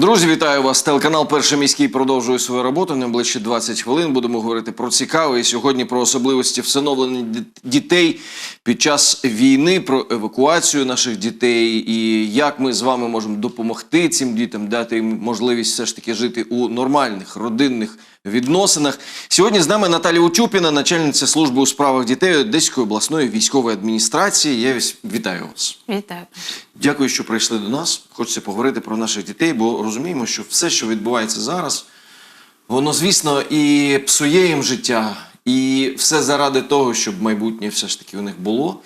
Друзі, вітаю вас. Телеканал Перший міський продовжує свою роботу. Найближчі 20 хвилин будемо говорити про цікаве і сьогодні про особливості всиновлення дітей під час війни, про евакуацію наших дітей і як ми з вами можемо допомогти цим дітям, дати їм можливість все ж таки жити у нормальних родинних відносинах. Сьогодні з нами Наталія Утюпіна, начальниця служби у справах дітей Одеської обласної військової адміністрації. Я вітаю вас. Вітаю. Дякую, що прийшли до нас. Хочеться поговорити про наших дітей, бо розуміємо, що все, що відбувається зараз, воно, звісно, і псує їм життя, і все заради того, щоб майбутнє все ж таки у них було.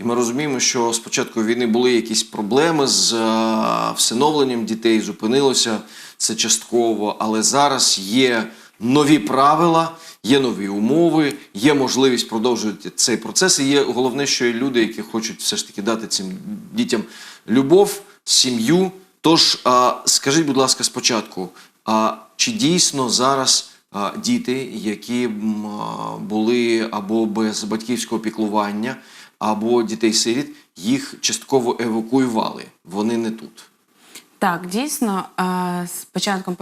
І ми розуміємо, що з початку війни були якісь проблеми з е, всиновленням дітей, зупинилося це частково, але зараз є нові правила, є нові умови, є можливість продовжувати цей процес. І є головне, що є люди, які хочуть все ж таки дати цим дітям любов, сім'ю. Тож скажіть, будь ласка, спочатку, а чи дійсно зараз діти, які м, були або без батьківського піклування, або дітей-сиріт, їх частково евакуювали? Вони не тут. Так, дійсно, е, з початком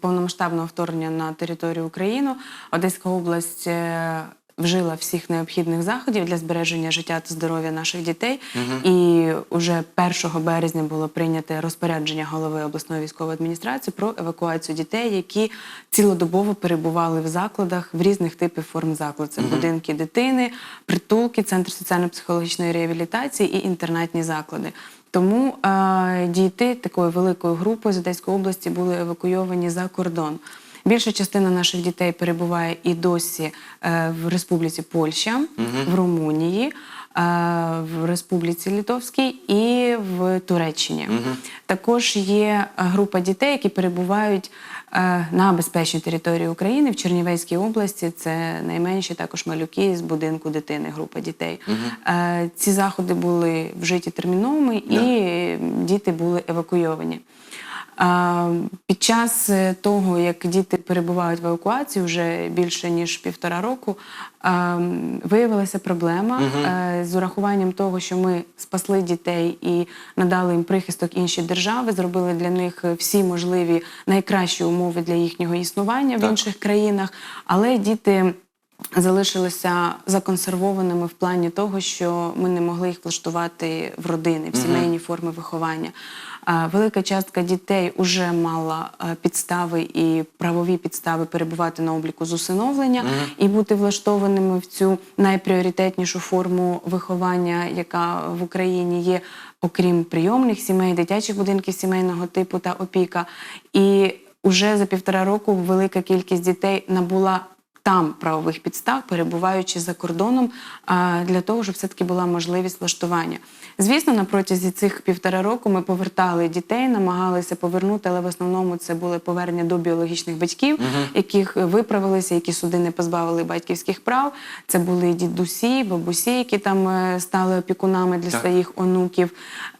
повномасштабного вторгнення на територію України Одеська область е, вжила всіх необхідних заходів для збереження життя та здоров'я наших дітей. І вже 1 березня було прийнято розпорядження голови обласної військової адміністрації про евакуацію дітей, які цілодобово перебували в закладах в різних типів форм закладу. Це будинки дитини, притулки, центр соціально-психологічної реабілітації і інтернатні заклади. Тому е, діти такої великої групи з Одеської області були евакуйовані за кордон. Більша частина наших дітей перебуває і досі е, в Республіці Польща, в Румунії, в Республіці Литовській і в Туреччині. Також є група дітей, які перебувають е, на безпечній території України в Чернівецькій області. Це найменші також малюки з будинку дитини, група дітей. Е, Ці заходи були вжиті терміновими і діти були евакуйовані. Під час е, того, як діти перебувають в евакуації вже більше ніж півтора року, виявилася проблема е, з урахуванням того, що ми спасли дітей і надали їм прихисток інші держави, зробили для них всі можливі найкращі умови для їхнього існування в інших країнах, але діти. Залишилися законсервованими в плані того, що ми не могли їх влаштувати в родини, в сімейні форми виховання. Велика частка дітей вже мала е, підстави і правові підстави перебувати на обліку з усиновлення і бути влаштованими в цю найпріоритетнішу форму виховання, яка в Україні є, окрім прийомних сімей, дитячих будинків сімейного типу та опіка. І уже за півтора року велика кількість дітей набула там правових підстав, перебуваючи за кордоном, для того, щоб все-таки була можливість влаштування. Звісно, на протязі цих півтора року ми повертали дітей, намагалися повернути, але в основному це були повернення до біологічних батьків, яких виправилися, які суди не позбавили батьківських прав. Це були дідусі, бабусі, які там е, стали опікунами для Так. своїх онуків.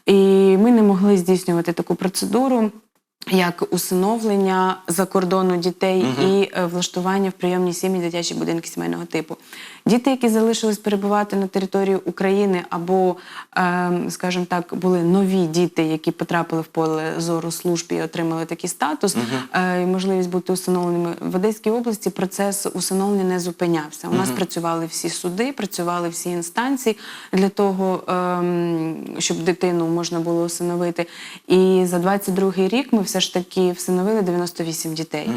І ми не могли здійснювати таку процедуру. Як усиновлення за кордону дітей і е, влаштування в прийомній сім'ї дитячі будинки сімейного типу. Діти, які залишились перебувати на території України, або, е, скажімо так, були нові діти, які потрапили в поле зору служб і отримали такий статус, е, і можливість бути усиновленими в Одеській області. Процес усиновлення не зупинявся. У нас працювали всі суди, працювали всі інстанції для того, ем, щоб дитину можна було усиновити. І за 22-й рік ми все ж таки всиновили 98 дітей.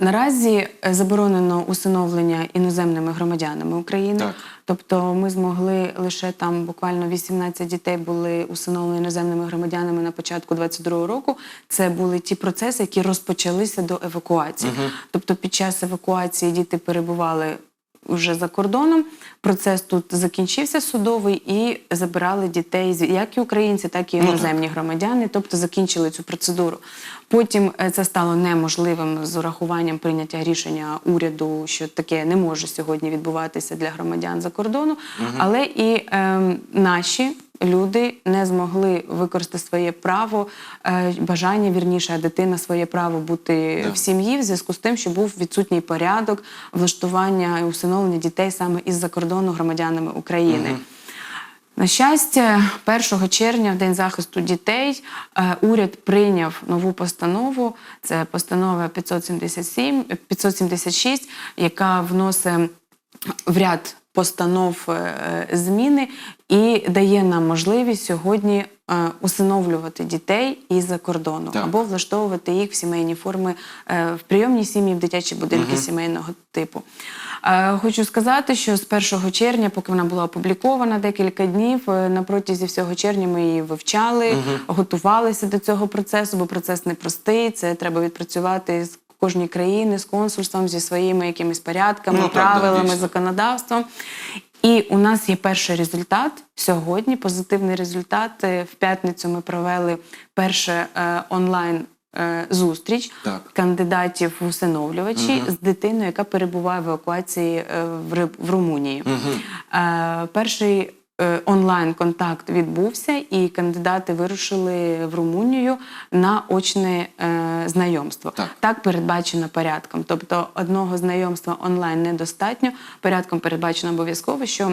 Наразі е, заборонено усиновлення іноземними громадянами України. Так. Тобто ми змогли лише там буквально 18 дітей були усиновлені іноземними громадянами на початку 22-го року. Це були ті процеси, які розпочалися до евакуації. Тобто під час евакуації діти перебували вже за кордоном. Процес тут закінчився судовий і забирали дітей як і українці, так і Ну, іноземні громадяни, тобто закінчили цю процедуру. Потім е, це стало неможливим з урахуванням прийняття рішення уряду, що таке не може сьогодні відбуватися для громадян за кордону. Але і е, наші люди не змогли використати своє право, е, бажання вірніше, а дитина своє право бути Да. в сім'ї в зв'язку з тим, що був відсутній порядок влаштування і усиновлення дітей саме із-за кордону громадянами України. На щастя, 1 червня, в День захисту дітей, е, уряд прийняв нову постанову. Це постанова 577, 576, яка вносить в ряд постанов е, зміни і дає нам можливість сьогодні е, усиновлювати дітей із-за кордону Так. або влаштовувати їх в сімейні форми е, в прийомні сім'ї, в дитячі будинки сімейного типу. Е, Хочу сказати, що з 1 червня, поки вона була опублікована декілька днів, на протязі всього червня ми її вивчали, готувалися до цього процесу, бо процес непростий. Це треба відпрацювати з кожної країни, з консульством, зі своїми якимись порядками, Ну, так, да, правилами, дійсно. законодавством. І у нас є перший результат сьогодні. Позитивний результат. Е, В п'ятницю ми провели перше е, онлайн. е, Зустріч Так. кандидатів в усиновлювачі з дитиною, яка перебуває в евакуації в, Румунії. Е, перший онлайн-контакт відбувся, і кандидати вирушили в Румунію на очне е, знайомство. Так. Так передбачено порядком. Тобто одного знайомства онлайн недостатньо. Порядком передбачено обов'язково, що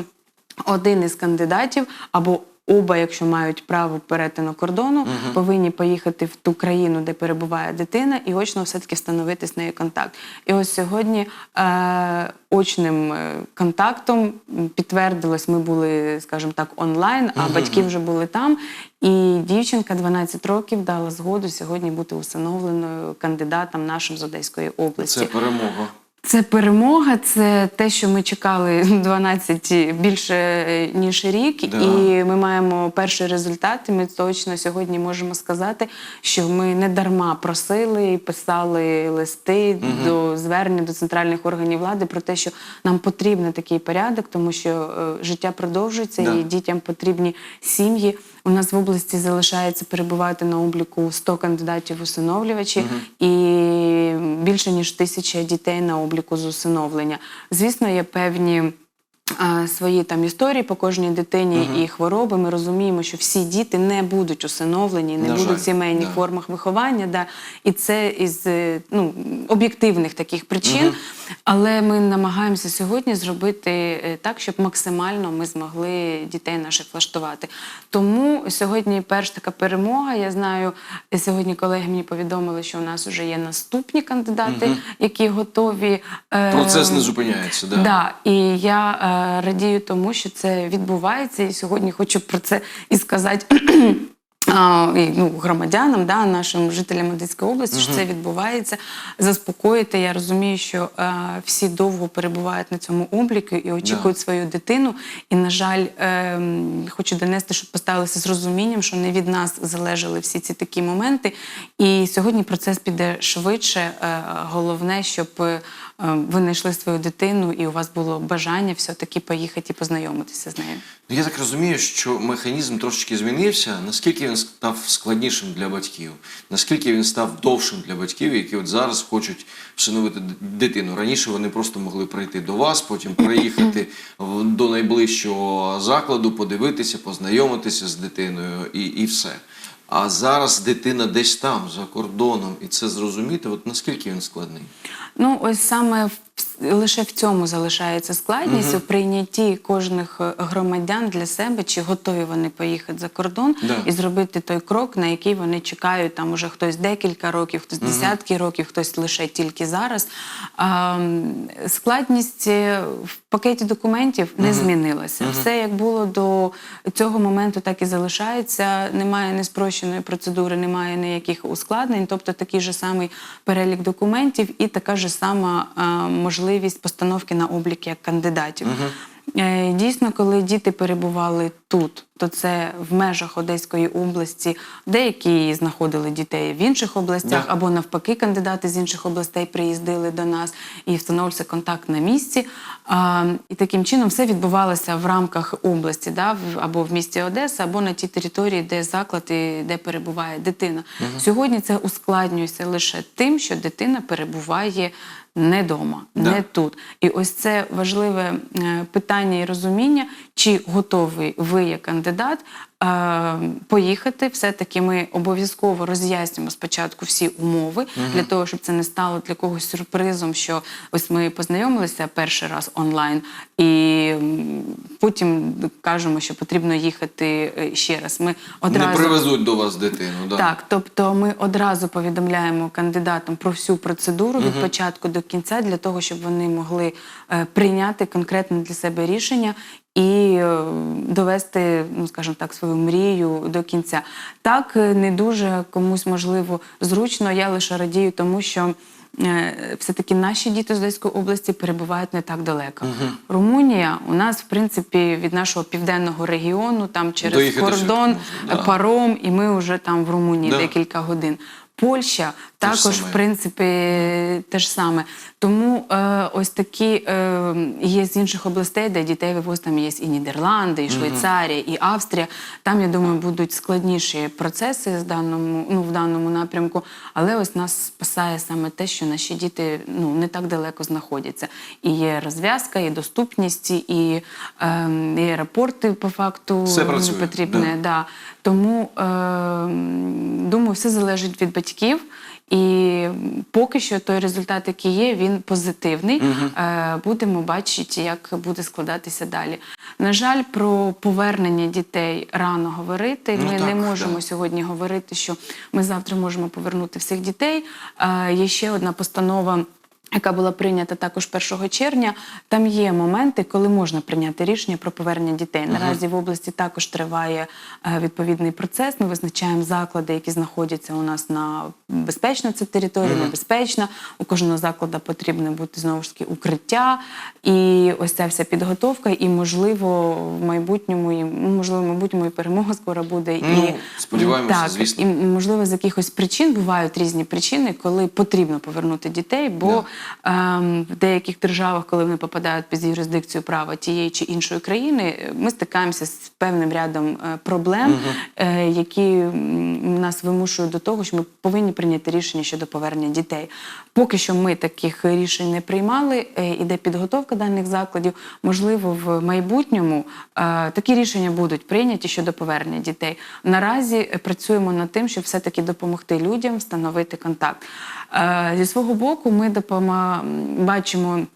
один із кандидатів або оба, якщо мають право перетину кордону, повинні поїхати в ту країну, де перебуває дитина, і очно все-таки встановити з нею контакт. І ось сьогодні е, очним е, контактом підтвердилось, ми були, скажімо так, онлайн, а батьки вже були там. І дівчинка 12 років дала згоду сьогодні бути усиновленою кандидатом нашим з Одеської області. Це перемога. Це перемога, це те, що ми чекали 12 більше е, ніж рік, Да. і ми маємо перший результат. І ми точно сьогодні можемо сказати, що ми не дарма просили і писали листи до звернення до центральних органів влади про те, що нам потрібен такий порядок, тому що е, життя продовжується Да. і дітям потрібні сім'ї. У нас в області залишається перебувати на обліку 100 кандидатів усиновлювачі і більше ніж тисяча дітей на обліку з усиновлення. Звісно, є певні. А, Свої там історії по кожній дитині і хвороби. Ми розуміємо, що всі діти не будуть усиновлені, не На будуть в сімейних да. формах виховання. Да. І це із е, ну, об'єктивних таких причин. Але ми намагаємося сьогодні зробити е, так, щоб максимально ми змогли дітей наших влаштувати. Тому сьогодні перша така перемога. Я знаю, е, сьогодні колеги мені повідомили, що у нас вже є наступні кандидати, які готові. е, Процес не зупиняється. Да. Да, і я е, радію тому, що це відбувається. І сьогодні хочу про це і сказати. і, ну, громадянам, да, нашим жителям Одеської області, що це відбувається, заспокоїти. Я розумію, що е, всі довго перебувають на цьому обліку і очікують свою дитину. І, на жаль, е, хочу донести, щоб поставилися з розумінням, що не від нас залежали всі ці такі моменти. І сьогодні процес піде швидше. Е, головне, щоб ви знайшли свою дитину, і у вас було бажання все-таки поїхати і познайомитися з нею. Ну, Я так розумію, що механізм трошечки змінився. Наскільки він став складнішим для батьків? Наскільки він став довшим для батьків, які от зараз хочуть всиновити дитину? Раніше вони просто могли прийти до вас, потім приїхати до найближчого закладу, подивитися, познайомитися з дитиною і, і все. А зараз дитина десь там, за кордоном, і це зрозуміти, от наскільки він складний? Ну, ось саме в, лише в цьому залишається складність у прийнятті кожних е, громадян для себе, чи готові вони поїхати за кордон Да. і зробити той крок, на який вони чекають. Там уже хтось декілька років, хтось десятки років, хтось лише тільки зараз. А, складність е, в пакеті документів не змінилася. Все як було до цього моменту, так і залишається. Немає неспрощеної процедури, немає ніяких ускладнень, тобто такий же самий перелік документів і така ж сама е, можливість постановки на облік як кандидатів. Е, Дійсно, коли діти перебували тут, то це в межах Одеської області, деякі знаходили дітей в інших областях, Да. або навпаки, кандидати з інших областей приїздили до нас і встановився контакт на місці. А, і таким чином все відбувалося в рамках області, да, або в місті Одеса, або на тій території, де заклад і де перебуває дитина. Сьогодні це ускладнюється лише тим, що дитина перебуває не вдома, Да. не тут. І ось це важливе е, питання і розуміння, чи готовий ви як кандидат поїхати. Все-таки ми обов'язково роз'яснимо спочатку всі умови для того, щоб це не стало для когось сюрпризом, що ось ми познайомилися перший раз онлайн, і потім кажемо, що потрібно їхати е, ще раз. Ми Не одразу привезуть до вас дитину. Да. так, тобто ми одразу повідомляємо кандидатам про всю процедуру від початку до кінця, для того, щоб вони могли е, прийняти конкретне для себе рішення і е, довести, ну скажімо так, свою мрію до кінця. Так е, не дуже комусь можливо зручно. Я лише радію, тому що. е, Все-таки наші діти з Одеської області перебувають не так далеко. Румунія у нас, в принципі, від нашого південного регіону, там через Доїхати кордон, можна, да. е, паром, і ми вже там в Румунії Да. декілька годин. Польща також, в принципі, те ж саме. Тому е, ось такі е, є з інших областей, де дітей вивозять, там є і Нідерланди, і Швейцарія, і Австрія. Там, я думаю, будуть складніші процеси з даному, ну, в даному напрямку. Але ось нас спасає саме те, що наші діти ну, не так далеко знаходяться. І є розв'язка, і доступність, і, е, і аеропорти по факту Все працює, потрібне. Да. Тому е, думаю, все залежить від батьків. І поки що той результат, який є, він позитивний. Угу. будемо бачити, як буде складатися далі. На жаль, про повернення дітей рано говорити. Ну Ми так, не можемо так. сьогодні говорити, що ми завтра можемо повернути всіх дітей. Е, є ще одна постанова. Яка була прийнята також 1 червня, там є моменти, коли можна прийняти рішення про повернення дітей. Наразі в області також триває е, відповідний процес. Ми визначаємо заклади, які знаходяться у нас на безпечна це територія, небезпечна. У кожного закладу потрібно бути знову ж таки укриття. І ось ця вся підготовка, і можливо в майбутньому, і ну, можливо, в майбутньому і перемога скоро буде. Ну, і сподіваємося, так, звісно. І можливо, з якихось причин бувають різні причини, коли потрібно повернути дітей, бо ем, в деяких державах, коли вони попадають під юрисдикцію права тієї чи іншої країни, ми стикаємося з певним рядом е, проблем, е, які нас вимушують до того, що ми повинні прийняти рішення щодо повернення дітей. Поки що ми таких рішень не приймали. е, Іде підготовка даних закладів. Можливо, в майбутньому такі рішення будуть прийняті щодо повернення дітей. Наразі працюємо над тим, щоб все-таки допомогти людям встановити контакт. Зі свого боку, ми допома... бачимо.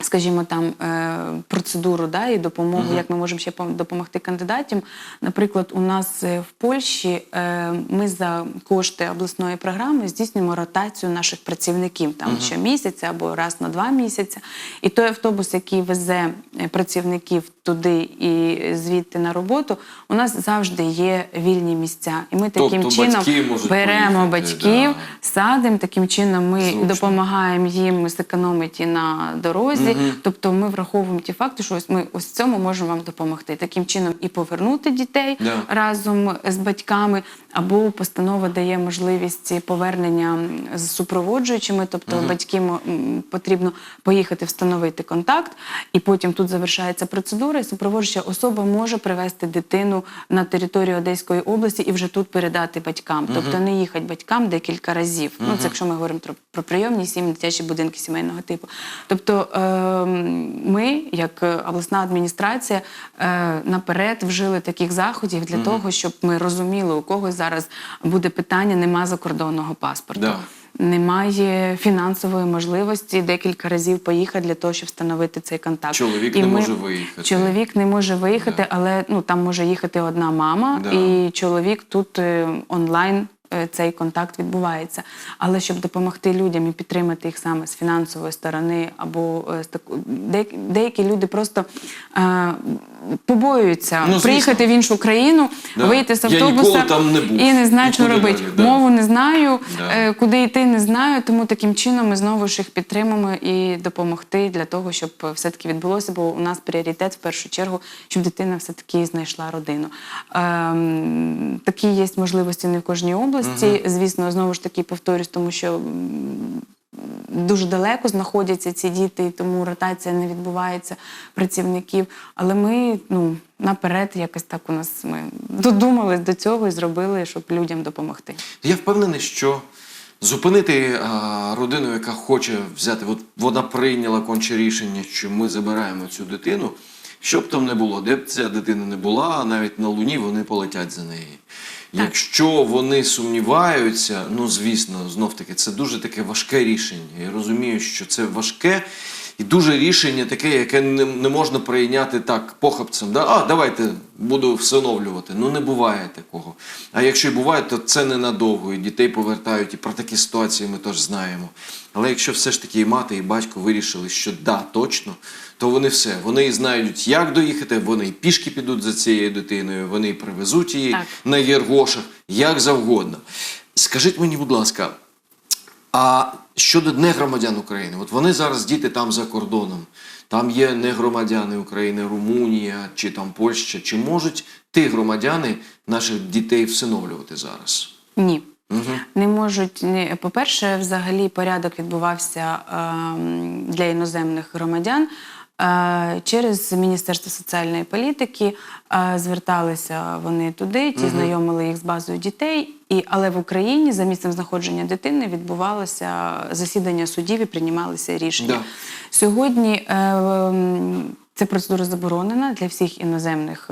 Скажімо, там е, процедуру да, і допомогу, як ми можемо ще пом- допомогти кандидатам. Наприклад, у нас е, в Польщі е, ми за кошти обласної програми здійснюємо ротацію наших працівників там щомісяця або раз на два місяці. І той автобус, який везе працівників туди і звідти на роботу, у нас завжди є вільні місця. І ми таким Тобто чином беремо поїхати, батьків, да. садимо. Таким чином ми Зручно. допомагаємо їм зекономити на дорозі. Тобто ми враховуємо ті факти, що ось ми ось цьому можемо вам допомогти. Таким чином і повернути дітей yeah. разом з батьками, або постанова дає можливість повернення з супроводжуючими, тобто батькам м, потрібно поїхати встановити контакт, і потім тут завершається процедура, і супроводжуюча особа може привезти дитину на територію Одеської області і вже тут передати батькам, тобто не їхати батькам декілька разів. Ну це якщо ми говоримо про, прийомні сім'ї, дитячі будинки сімейного типу. Тобто е, ми, як е, обласна адміністрація, е, наперед вжили таких заходів для того, щоб ми розуміли, у когось зараз буде питання, нема закордонного паспорту. Да. Немає фінансової можливості декілька разів поїхати для того, щоб встановити цей контакт. Чоловік не може виїхати. Чоловік не може виїхати, але ну там може їхати одна мама, Да. і чоловік тут е, онлайн. Е, Цей контакт відбувається, але щоб допомогти людям і підтримати їх саме з фінансової сторони, або е, деякі, люди просто е, побоюються Ну, приїхати в іншу країну, Да. вийти з автобуса там не був. і не знають, що робити. да. Мову не знаю, Да. е, куди йти не знаю. Тому таким чином ми знову ж їх підтримуємо і допомогти для того, щоб все таки відбулося. Бо у нас пріоритет в першу чергу, щоб дитина все таки знайшла родину. Ем, такі є можливості не в кожній області. Звісно, знову ж таки повторюсь, тому що. Дуже далеко знаходяться ці діти, і тому ротація не відбувається працівників. Але ми ну наперед якось так у нас ми додумались до цього і зробили, щоб людям допомогти. Я впевнений, що зупинити а, родину, яка хоче взяти, от вона прийняла конче рішення, що ми забираємо цю дитину. Що б там не було, де б ця дитина не була, навіть на Луні вони полетять за неї. Якщо вони сумніваються, ну звісно, знов таки, це дуже таке важке рішення. Я розумію, що це важке і дуже рішення таке, яке не, не можна прийняти так похапцем. Да? А, давайте буду всиновлювати. Ну не буває такого. А якщо і буває, то це ненадовго. І дітей повертають, і про такі ситуації ми теж знаємо. Але якщо все ж таки і мати, і батько вирішили, що да, точно, то вони все. Вони і знають, як доїхати, вони і пішки підуть за цією дитиною, вони і привезуть її Так. на Єргошах, як завгодно. Скажіть мені, будь ласка, а щодо негромадян України, от вони зараз діти там за кордоном, там є негромадяни України, Румунія чи там Польща. Чи можуть ті громадяни наших дітей всиновлювати зараз? Ні. Угу. Не можуть не по-перше, взагалі порядок відбувався е, для іноземних громадян. Е, Через Міністерство соціальної політики е, зверталися вони туди, ті знайомили їх з базою дітей. І, але в Україні за місцем знаходження дитини відбувалося засідання судів і приймалися рішення. Да. Сьогодні е, ця процедура заборонена для всіх іноземних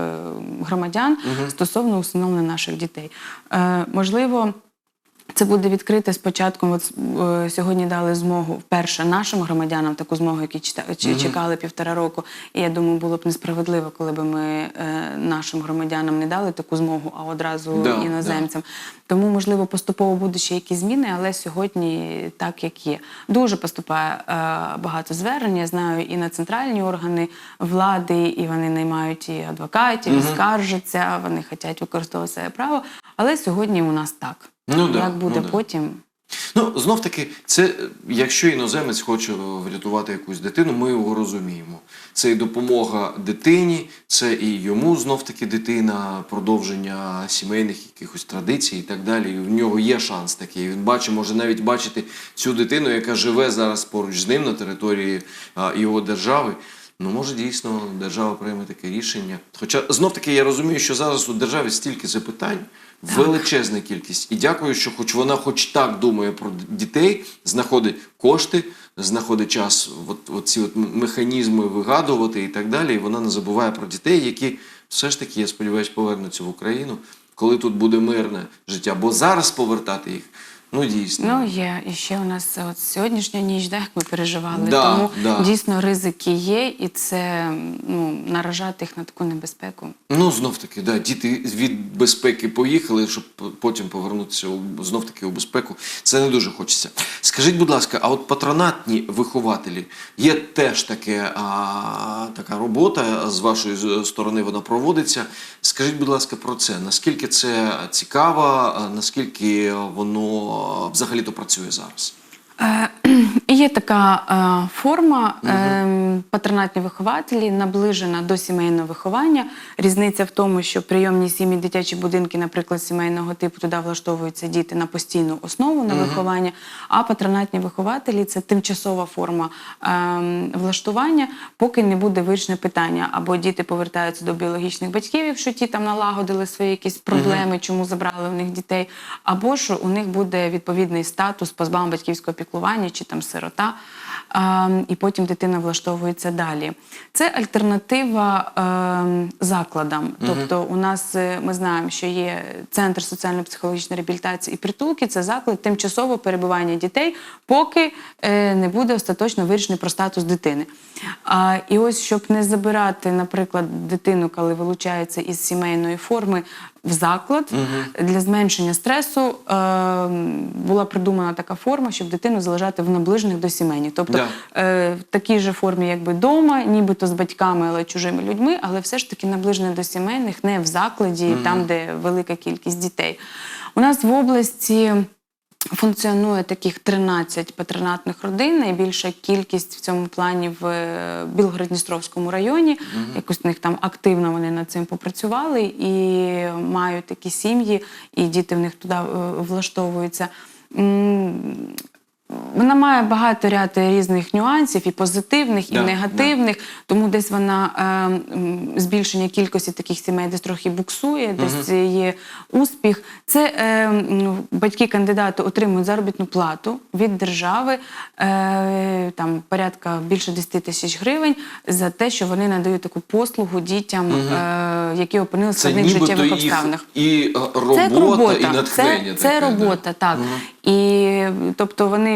громадян стосовно усиновлення наших дітей. Е, Можливо, це буде відкрите з початком. От е, сьогодні дали змогу вперше нашим громадянам таку змогу, які чита- чи- чекали півтора року. І я думаю, було б несправедливо, коли б ми е, нашим громадянам не дали таку змогу, а одразу Да, іноземцям. Тому, можливо, поступово будуть ще якісь зміни, але сьогодні так, як є. Дуже поступає е, багато звернень. Я знаю і на центральні органи влади, і вони наймають і адвокатів, і скаржаться, вони хочуть використовувати своє право. Але сьогодні у нас так. Ну да, Як буде ну потім? Ну, знов таки, це якщо іноземець хоче врятувати якусь дитину, ми його розуміємо. Це і допомога дитині, це і йому знов таки дитина, продовження сімейних якихось традицій і так далі. І в нього є шанс такий. Він бачить, може навіть бачити цю дитину, яка живе зараз поруч з ним на території а, його держави. Ну, може, дійсно держава прийме таке рішення. Хоча знов таки я розумію, що зараз у державі стільки запитань, величезна кількість. І дякую, що хоч вона хоч так думає про дітей, знаходить кошти, знаходить час от, от ці от механізми вигадувати і так далі. І вона не забуває про дітей, які все ж таки, я сподіваюся, повернуться в Україну, коли тут буде мирне життя. Бо зараз повертати їх, ну дійсно. Ну є і ще у нас от сьогоднішня ніч, да, як ми переживали. Да, Тому да. дійсно ризики є, і це ну наражати їх на таку небезпеку. Ну, знов таки, да, діти від безпеки поїхали, щоб потім повернутися у, знов таки у безпеку. Це не дуже хочеться. Скажіть, будь ласка, а от патронатні вихователі є теж таке, а, така робота з вашої сторони вона проводиться. Скажіть, будь ласка, про це. Наскільки це цікаво, наскільки воно взагалі-то працює зараз? Е, Є така е, форма е, патронатні вихователі, наближена до сімейного виховання. Різниця в тому, що прийомні сім'ї, дитячі будинки, наприклад, сімейного типу, туди влаштовуються діти на постійну основу на виховання. А патронатні вихователі це тимчасова форма е, влаштування, поки не буде вирішене питання. Або діти повертаються до біологічних батьків, якщо ті там налагодили свої якісь проблеми, чому забрали у них дітей, або ж у них буде відповідний статус позбавлення батьківського піклування чи там сирота, і потім дитина влаштовується далі. Це альтернатива е, закладам. Тобто, у нас е, ми знаємо, що є центр соціально-психологічної реабілітації і притулки. Це заклад тимчасового перебування дітей, поки е, не буде остаточно вирішений про статус дитини. І ось щоб не забирати, наприклад, дитину, коли вилучається із сімейної форми. В заклад для зменшення стресу е, була придумана така форма, щоб дитину залежати в наближених до сімейні. Тобто Да. е, в такій же формі, якби вдома, нібито з батьками, але чужими людьми, але все ж таки наближених до сімейних, не в закладі, там, де велика кількість дітей. У нас в області. Функціонує таких 13 патронатних родин. Найбільша кількість в цьому плані в Білгородністровському Білгород-Дністровському районі. Якось в них там активно вони над цим попрацювали і мають такі сім'ї, і діти в них туди е, влаштовуються. Вона має багато ряд різних нюансів, і позитивних, і Да, негативних. Тому десь вона е, збільшення кількості таких сімей десь трохи буксує, десь є успіх. Це е, батьки кандидату отримують заробітну плату від держави, е, там порядка більше 10 тисяч гривень за те, що вони надають таку послугу дітям, е, які опинилися в складних життєвих обставинах. і е, робота, Це робота, і натхнення. Це, це таке, да. робота, так. І тобто вони.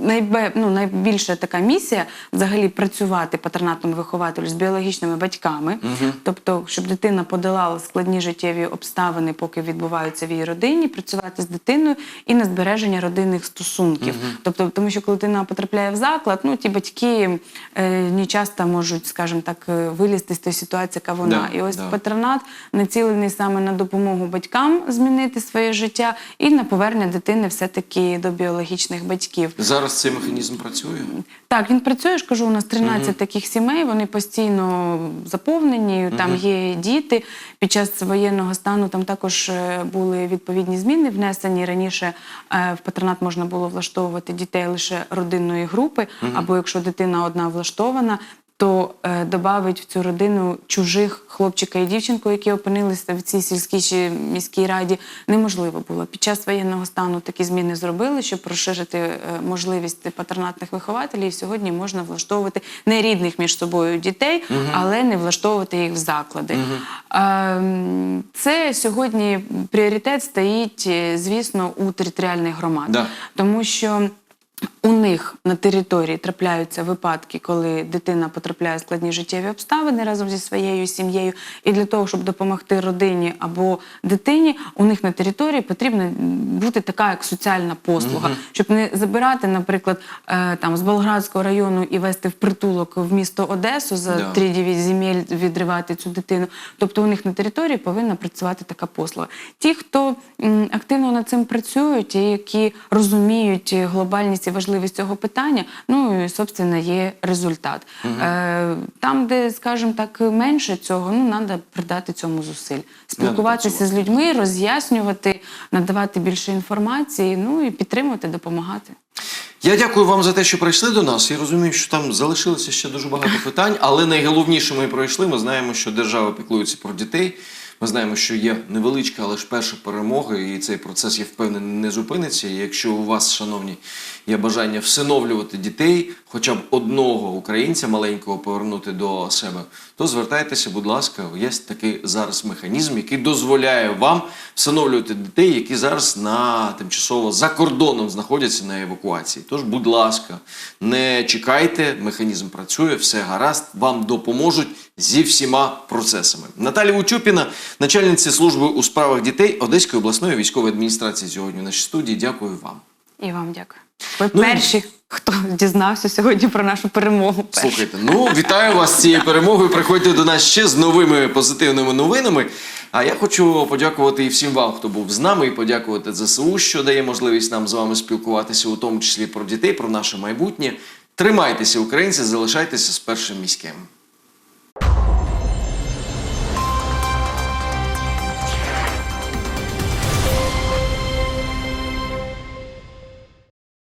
Найбе, ну, найбільша така місія взагалі працювати патронатному вихователю з біологічними батьками, тобто, щоб дитина подолала складні життєві обставини, поки відбуваються в її родині, працювати з дитиною і на збереження родинних стосунків. Тобто, тому що коли дитина потрапляє в заклад, ну ті батьки е, не часто можуть, скажімо так, е, вилізти з тої ситуації, яка вона. Да, і ось да. патронат націлений саме на допомогу батькам змінити своє життя і на повернення дитини все-таки до біологічних батьків. Зараз цей механізм працює. Так, він працює, я ж кажу, у нас 13 таких сімей, вони постійно заповнені, там є діти. Під час воєнного стану там також е, були відповідні зміни внесені. Раніше е, в патронат можна було влаштовувати дітей лише родинної групи, або якщо дитина одна влаштована, то е, додавить в цю родину чужих хлопчика і дівчинку, які опинилися в цій сільській чи міській раді, неможливо було. Під час воєнного стану такі зміни зробили, щоб розширити е, можливість патронатних вихователів. Сьогодні можна влаштовувати не рідних між собою дітей, але не влаштовувати їх в заклади. Ем, Це сьогодні пріоритет стоїть, е, звісно, у територіальних громадах, Да. тому що. У них на території трапляються випадки, коли дитина потрапляє в складні життєві обставини разом зі своєю сім'єю. І для того, щоб допомогти родині або дитині, у них на території потрібна бути така як соціальна послуга, щоб не забирати, наприклад, е, там з Болградського району і вести в притулок в місто Одесу за Да. 3-9 земель відривати цю дитину. Тобто у них на території повинна працювати така послуга. Ті, хто активно над цим працюють, і які розуміють глобальність і важливість цього питання, ну і собственно є результат. Е, там, де, скажімо так, менше цього, ну треба придати цьому зусиль, спілкуватися з людьми, роз'яснювати, надавати більше інформації, ну і підтримувати, допомагати. Я дякую вам за те, що прийшли до нас. Я розумію, що там залишилося ще дуже багато питань, але найголовніше ми пройшли. Ми знаємо, що держава піклується про дітей. Ми знаємо, що є невеличка, але ж перша перемога, і цей процес, я впевнений, не зупиниться. І якщо у вас, шановні, є бажання всиновлювати дітей, хоча б одного українця маленького повернути до себе, то звертайтеся, будь ласка, є такий зараз механізм, який дозволяє вам всиновлювати дітей, які зараз на тимчасово за кордоном знаходяться на евакуації. Тож, будь ласка, не чекайте, механізм працює, все гаразд, вам допоможуть зі всіма процесами. Наталя Утюпіна, начальниця служби у справах дітей Одеської обласної військової адміністрації, сьогодні в нашій студії. Дякую вам. І вам дякую. Ви Ну, перші, хто дізнався сьогодні про нашу перемогу. Перші. Слухайте, ну вітаю вас з цією перемогою. Приходьте до нас ще з новими позитивними новинами. А я хочу подякувати і всім вам, хто був з нами, і подякувати ЗСУ, що дає можливість нам з вами спілкуватися, у тому числі про дітей, про наше майбутнє. Тримайтеся, українці, залишайтеся з першим міським.